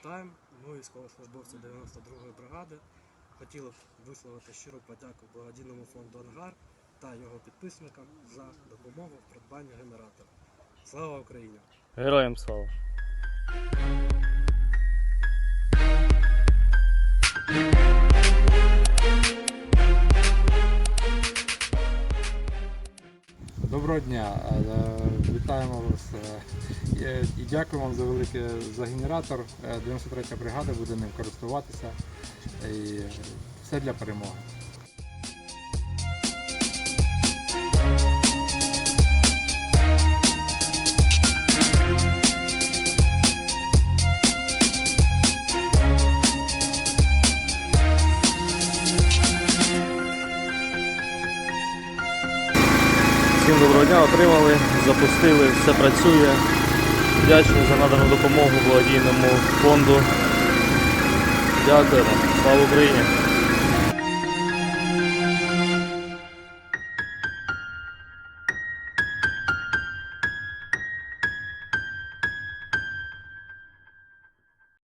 вітаємо. Ми військовослужбовці 92-ї бригади. Хотіли б висловити щиру подяку благодійному фонду Ангар та його підписникам за допомогу в придбанні генератора. Слава Україні! Героям слава! Доброго дня, Е, вітаємо вас е, і дякую вам за велике за генератор. Е, 93 бригада буде ним користуватися. І все для перемоги. Всім доброго дня, отримали, запустили, все працює. Вдячний за надану допомогу благодійному фонду. Дякуємо. Слава Україні!